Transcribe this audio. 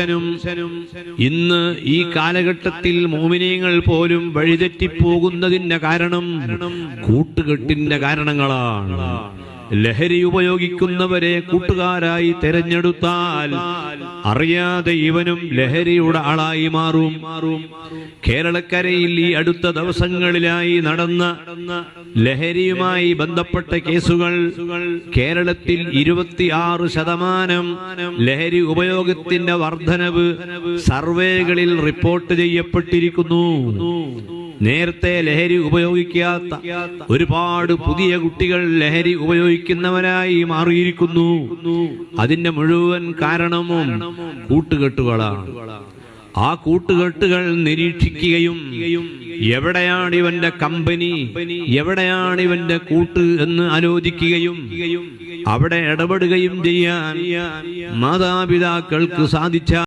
പുരുഷനും ഇന്ന് ഈ കാലഘട്ടത്തിൽ മോമിനിയങ്ങൾ പോലും വഴിതെറ്റിപ്പോകുന്നതിന്റെ കാരണം കൂട്ടുകെട്ടിന്റെ കാരണങ്ങളാണ്. ലഹരി ഉപയോഗിക്കുന്നവരെ കൂട്ടുകാരായി തെരഞ്ഞെടുത്താൽ അറിയാതെ ഇവനും ലഹരിയുടെ ആളായി മാറും. കേരളക്കരയിൽ ഈ അടുത്ത ദിവസങ്ങളിലായി നടന്ന ലഹരിയുമായി ബന്ധപ്പെട്ട കേസുകൾ കേരളത്തിൽ ഇരുപത്തിയാറ് ശതമാനം ലഹരി ഉപയോഗത്തിന്റെ വർധനവ് സർവേകളിൽ റിപ്പോർട്ട് ചെയ്യപ്പെട്ടിരിക്കുന്നു. നേരത്തെ ലഹരി ഉപയോഗിക്കാത്ത ഒരുപാട് പുതിയ കുട്ടികൾ ലഹരി ഉപയോഗിക്കുന്നവരായി മാറിയിരിക്കുന്നു. അതിന്റെ മുഴുവൻ കാരണവും കൂട്ടുകെട്ടുകളാണ്. ആ കൂട്ടുകെട്ടുകൾ നിരീക്ഷിക്കുകയും എവിടെയാണ് ഇവന്റെ കമ്പനി എവിടെയാണ് ഇവന്റെ കൂട്ട് എന്ന് ആലോചിക്കുകയും അവിടെ ഇടപെടുകയും ചെയ്യാൻ മാതാപിതാക്കൾക്ക് സാധിച്ച